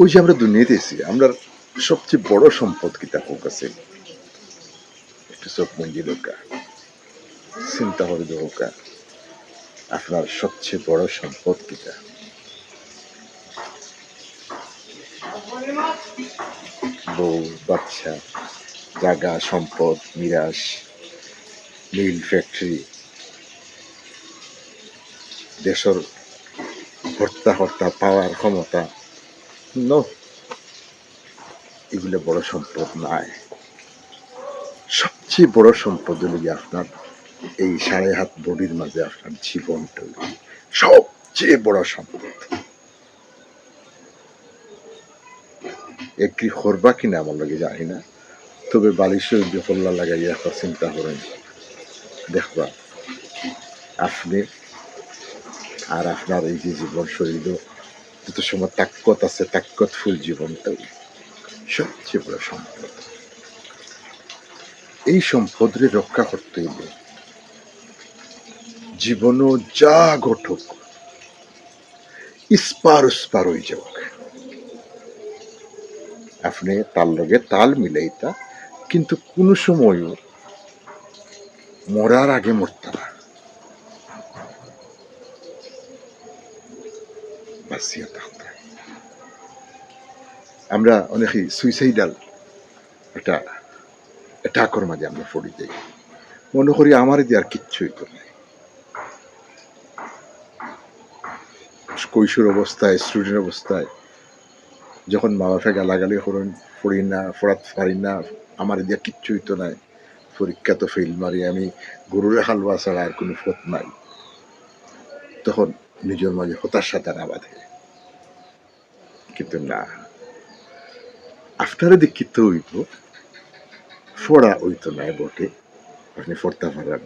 ওই যে আমরা দুনিয়াতে এসেছি আমরা সবচেয়ে বড় সম্পদ কি তার কাছে? একটু চোখ মঞ্জি দোকা চিন্তা হবে দোকা আপনার সবচেয়ে বড় সম্পদ কিটা বউ, বাচ্চা জাগা সম্পদ মিরাস মিল, ফ্যাক্টরি, দেশের হত্যা হত্যা পাওয়ার ক্ষমতা ন এগুলো বড় সম্পদ নাই সবচেয়ে বড় সম্পদ হলো গিয়ে আপনার এই সাড়ে হাত বডির মাঝে আপনার জীবনটা সবচেয়ে বড় সম্পদ। একটি হরবা কিনা আমার লাগে জানি না। তবে বালিশের বিফল্লা লাগাইয়া একটা চিন্তা করেন। দেখবা, আপনি আর আপনার এই যে জীবন শরীর যত সময় তাক্কত আছে তাক্কত ফুল জীবনটাই সবচেয়ে বড় সম্পদ। এই সম্পদরে রক্ষা করতে হইলে জীবনও যা ঘটুক, ইস্পার উস্পার হয়ে যাক। আপনি তার লগে তাল মিলাইতা, কিন্তু কোনো সময়ও মরার আগে মরতা থাকতা আমরা অনেকেই সুইসাইডাল অ্যাটাকের মাঝে আমরা পড়ে যাই। মনে করি আমার আর কিচ্ছুই কৈশোর অবস্থায় স্টুডেন্ট অবস্থায় যখন মা বাপে গালাগালি করেন পড়ি না, পড়াতে পারি না, আমার দিয়ে কিচ্ছুই তো নাই। পরীক্ষা তো ফেল মারি, আমি গরুরে হালুয়া ছাড়া আর কোনো ফত নাই। তখন নিজের মাঝে হতাশা তারা বাঁধে কিন্তু না। আফটারে দীক্ষিত হইব, ফোড়া হইতো না বটে, আপনি ফোড়তে পারেন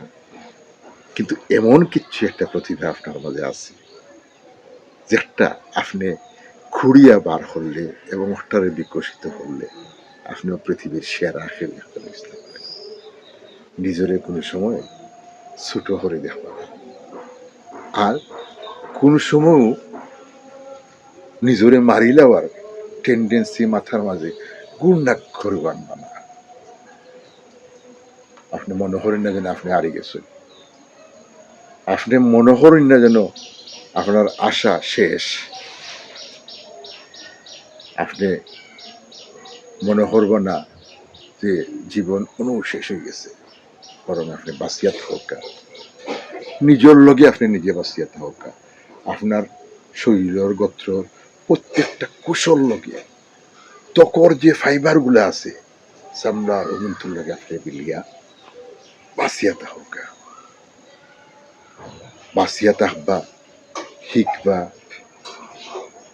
কিন্তু এমন কিচ্ছু একটা প্রতিভা আপনার মাঝে আছে যেটা আপনি খুঁড়িয়া বার করলে এবং ওটারে বিকশিত করলে আপনিও পৃথিবীর সেরা খেলে বুঝতে পারেন। নিজেরে কোনো সময় ছোট হরে দেখবা না। আর কোন সময়ও নিজরে মারি লওয়ার টেন্ডেন্সি মাথার মাঝে গুণাক্ষর বানবা না। আপনি মনে না যেন আপনি হারিয়ে গেছেন। আপনি মনে না যেন আপনার আশা শেষ। আপনি মনে করব না যে জীবন কোনো শেষ হয়ে গেছে। বরং আপনি বাঁচিয়া থাকা। নিজের লগে আপনি নিজে বাঁচিয়া থাকা। আপনার শরীরের গোত্র, প্রত্যেকটা কুশল লগে তকর যে ফাইবারগুলো আছে লগে আপনি বিলিয়া, বাঁচিয়া থাকবা, শিখবা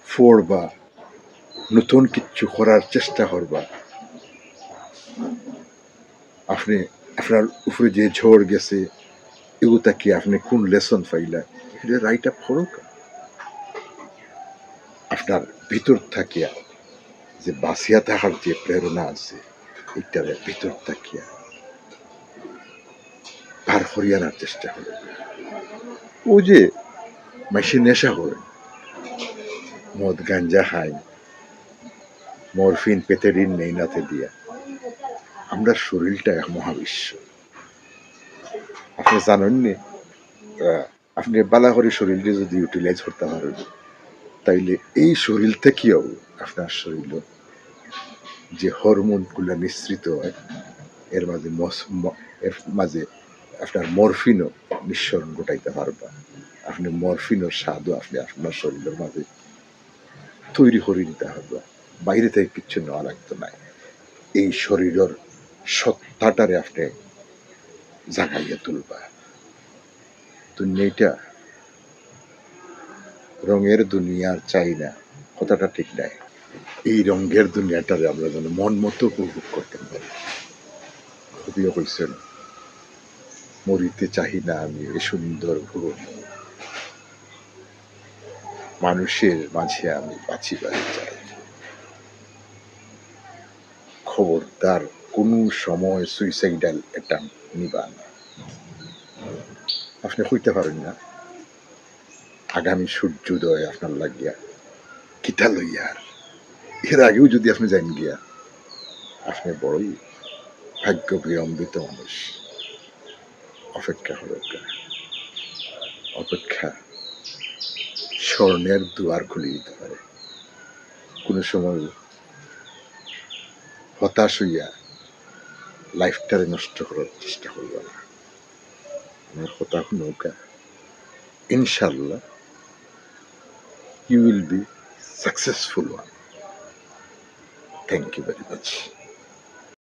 ফোড়বা নতুন কিচ্ছু করার চেষ্টা করবা। আপনি, আপনার উপরে যে ঝড় গেছে, এগুতা কি আপনি কোন লেসন পাইলা? রাইট করুক। আপনার ভিতর থাকিয়া যে বাঁচিয়া থাকার যে প্রেরণা আছে এটার ভিতর থাকিয়া পার হরিয়ানার চেষ্টা করুক। ও যে মেশিন নেশা করে মদ গাঞ্জা খায় মরফিন পেতেরিন নেই নাতে দিয়া আমরা শরীরটা এক মহাবিশ্ব। আপনি জানেন নি আহ, আপনি বালা করে শরীরকে যদি ইউটিলাইজ করতে পারেন, তাইলে এই শরীর থেকেও আপনার শরীর যে হরমোনগুলো নিঃসৃত হয়, এর মাঝে এর মাঝে আপনার মরফিনও নিঃসরণ ঘটাইতে পারবা। আপনি মরফিনের স্বাদও আপনি আপনার শরীরের মাঝে তৈরি করে নিতে পারবা বাইরে থেকে কিচ্ছু নেওয়া লাগতো না। এই শরীরের সত্তাটারে আপনি জাগাইয়া তুলবা। দুনিয়াটা রঙের দুনিয়ার চাই না কথাটা ঠিক নাই। এই রঙের দুনিয়াটারে আমরা যেন মন মতো উপভোগ করতে পারি। কবিও কইছেন মরিতে চাহি না আমি এ সুন্দর ভুবন। মানুষের মাঝে আমি বাঁচিবারে চাই। খবরদার কোন সময় সুইসাইডাল অ্যাটাম নিবা না। আপনি হইতে পারেন না। আগামী সূর্যোদয় আপনার লাগিয়া, কিতা লইয়ার এর আগেও যদি আপনি যান গিয়া, আপনি বড়ই ভাগ্য বিলম্বিত মানুষ। অপেক্ষা হলো অপেক্ষা স্বর্ণের দুয়ার খুলে দিতে পারে। কোনো সময় হতাশ হইয়া লাইফটারে নষ্ট করার চেষ্টা করবে না। my inshallah, you will be successful one. Thank you very much.